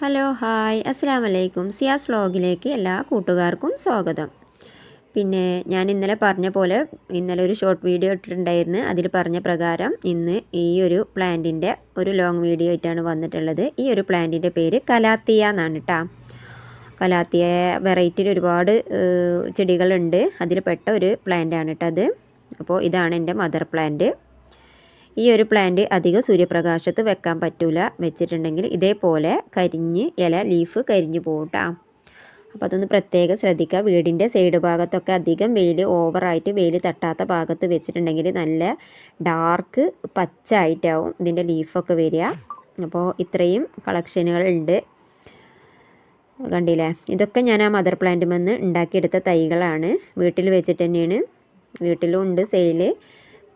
Hello hi. അസ്സാം വലൈക്കും സിയാസ് വ്ളോഗിലേക്ക് എല്ലാ കൂട്ടുകാർക്കും സ്വാഗതം. പിന്നെ ഞാൻ ഇന്നലെ പറഞ്ഞ പോലെ ഇന്നലെ ഒരു ഷോർട്ട് വീഡിയോ ഇട്ടിട്ടുണ്ടായിരുന്നു. അതിൽ പറഞ്ഞ പ്രകാരം ഇന്ന് ഈ ഒരു പ്ലാന്റിന്റെ ഒരു ലോങ് വീഡിയോ ആയിട്ടാണ് വന്നിട്ടുള്ളത്. ഈ ഒരു പ്ലാന്റിന്റെ പേര് കലാത്തിയ എന്നാണ് കേട്ടോ കലാത്തിയ വെറൈറ്റിയിൽ ഒരുപാട് ചെടികളുണ്ട്. അതിൽ പെട്ട ഒരു പ്ലാന്റാണ് കേട്ടോ അത്. അപ്പോൾ ഇതാണ് എന്റെ മദർ പ്ലാന്റ്. ഈ ഒരു പ്ലാന്റ് അധികം സൂര്യപ്രകാശത്ത് വെക്കാൻ പറ്റൂല. വെച്ചിട്ടുണ്ടെങ്കിൽ ഇതേപോലെ കരിഞ്ഞ് ഇല ലീഫ് കരിഞ്ഞു പോകട്ടാ അപ്പോൾ അതൊന്ന് പ്രത്യേകം ശ്രദ്ധിക്കുക വീടിന്റെ സൈഡ് ഭാഗത്തൊക്കെ അധികം വെയിൽ ഓവറായിട്ട് വെയിൽ തട്ടാത്ത ഭാഗത്ത് വെച്ചിട്ടുണ്ടെങ്കിൽ നല്ല ഡാർക്ക് പച്ച ആയിട്ടാവും ഇതിന്റെ ലീഫൊക്കെ വരിക. അപ്പോൾ ഇത്രയും കളക്ഷനുകൾ ഉണ്ട്. കണ്ടില്ലേ? ഇതൊക്കെ ഞാൻ ആ മദർ പ്ലാന്റിൽ നിന്ന് ഉണ്ടാക്കിയെടുത്ത തൈകളാണ്. വീട്ടിൽ വെച്ചിട്ട് തന്നെയാണ്. വീട്ടിലും ഉണ്ട് സെയിൽ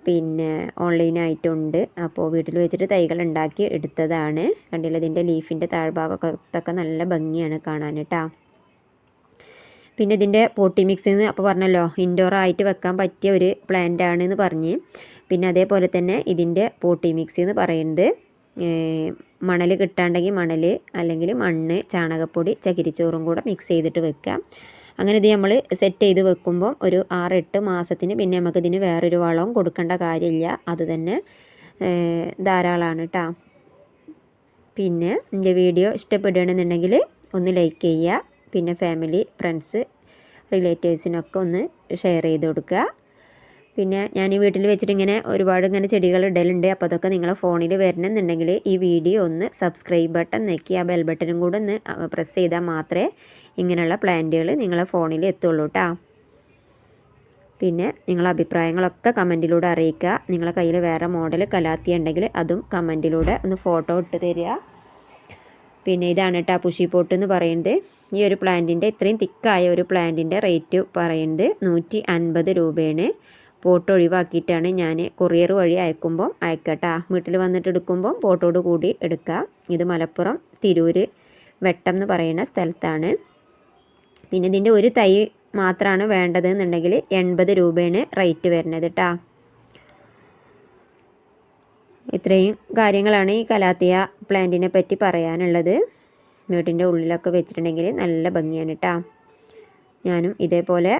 പിന്നെ ഓൺലൈനായിട്ടുണ്ട്. അപ്പോൾ വീട്ടിൽ വെച്ചിട്ട് തൈകൾ ഉണ്ടാക്കി എടുത്തതാണ്. കണ്ടില്ല ഇതിന്റെ ലീഫിന്റെ താഴ്ഭാഗത്തൊക്കെ നല്ല ഭംഗിയാണ് കാണാൻ കേട്ടോ പിന്നെ ഇതിന്റെ പോട്ടി മിക്സ് എന്ന് അപ്പോൾ പറഞ്ഞല്ലോ ഇൻഡോർ ആയിട്ട് വെക്കാൻ പറ്റിയ ഒരു പ്ലാന്റ് ആണെന്ന് പറഞ്ഞ്. പിന്നെ അതേപോലെ തന്നെ ഇതിന്റെ പോട്ടി മിക്സ് എന്ന് പറയുന്നത് മണൽ കിട്ടാണ്ടെങ്കിൽ മണൽ അല്ലെങ്കിൽ മണ്ണ് ചാണകപ്പൊടി ചകിരിച്ചോറും കൂടെ മിക്സ് ചെയ്തിട്ട് വെക്കാം. അങ്ങനെ ഇത് നമ്മൾ സെറ്റ് ചെയ്ത് വെക്കുമ്പോൾ ഒരു ആറെട്ട് മാസത്തിന് പിന്നെ നമുക്കിതിന് വേറൊരു വളവും കൊടുക്കേണ്ട കാര്യമില്ല. അത് തന്നെ ധാരാളമാണ് കേട്ടോ പിന്നെ എന്റെ വീഡിയോ ഇഷ്ടപ്പെടുകയാണെന്നുണ്ടെങ്കിൽ ഒന്ന് ലൈക്ക് ചെയ്യുക. പിന്നെ ഫാമിലി ഫ്രണ്ട്സ് റിലേറ്റീവ്സിനൊക്കെ ഒന്ന് ഷെയർ ചെയ്ത് കൊടുക്കുക. പിന്നെ ഞാൻ ഈ വീട്ടിൽ വെച്ചിട്ട് ഇങ്ങനെ ഒരുപാട് ഇങ്ങനെ ചെടികൾ ഇടലുണ്ട്. അപ്പോൾ അതൊക്കെ നിങ്ങൾ ഫോണിൽ വരണമെന്നുണ്ടെങ്കിൽ ഈ വീഡിയോ ഒന്ന് സബ്സ്ക്രൈബ് ബട്ടൺ നെക്കി ആ ബെൽ ബട്ടനും കൂടെ ഒന്ന് പ്രസ് ചെയ്താൽ മാത്രമേ ഇങ്ങനെയുള്ള പ്ലാന്റുകൾ നിങ്ങളെ ഫോണിൽ എത്തുള്ളൂ കേട്ടോ പിന്നെ നിങ്ങളെ അഭിപ്രായങ്ങളൊക്കെ കമന്റിലൂടെ അറിയിക്കുക. നിങ്ങളെ കയ്യിൽ വേറെ മോഡൽ കലാത്തി ഉണ്ടെങ്കിൽ അതും കമന്റിലൂടെ ഒന്ന് ഫോട്ടോ ഇട്ട് തരിക. പിന്നെ ഇതാണ് കേട്ടോ പുഷി പോട്ട് എന്ന് പറയുന്നത്. ഈ ഒരു പ്ലാന്റിന്റെ ഇത്രയും തിക്കായ ഒരു പ്ലാന്റിന്റെ റേറ്റ് പറയുന്നത് നൂറ്റി അൻപത് രൂപയാണ്. പോട്ട് ഒഴിവാക്കിയിട്ടാണ് ഞാൻ കൊറിയർ വഴി അയക്കുമ്പോൾ അയക്കട്ടാ. വീട്ടിൽ വന്നിട്ട് എടുക്കുമ്പോൾ പോട്ടോട് കൂടി എടുക്കുക ഇത് മലപ്പുറം തിരൂർ വെട്ടം എന്ന് പറയുന്ന സ്ഥലത്താണ്. പിന്നെ ഇതിന്റെ ഒരു തൈ മാത്രമാണ് വേണ്ടത് എന്നുണ്ടെങ്കിൽ എൺപത് രൂപയാണ് റേറ്റ് വരുന്നത് കേട്ടോ ഇത്രയും കാര്യങ്ങളാണ് ഈ കലാത്തിയ പ്ലാന്റിനെ പറ്റി പറയാനുള്ളത്. വീട്ടിന്റെ ഉള്ളിലൊക്കെ വെച്ചിട്ടുണ്ടെങ്കിൽ നല്ല ഭംഗിയാണ് കേട്ടോ ഞാനും ഇതേപോലെ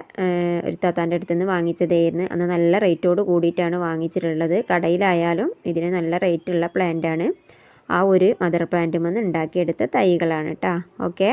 ഒരു താത്താന്റെ അടുത്ത് നിന്ന് വാങ്ങിച്ചതായിരുന്നു. അന്ന് നല്ല റേറ്റോട് കൂടിയിട്ടാണ് വാങ്ങിച്ചിട്ടുള്ളത്. കടയിലായാലും ഇതിന് നല്ല റേറ്റുള്ള പ്ലാന്റാണ്. ആ ഒരു മദർ പ്ലാന്റിൽ നിന്ന് ഉണ്ടാക്കിയെടുത്ത തൈകളാണ് കേട്ടോ ഓക്കെ?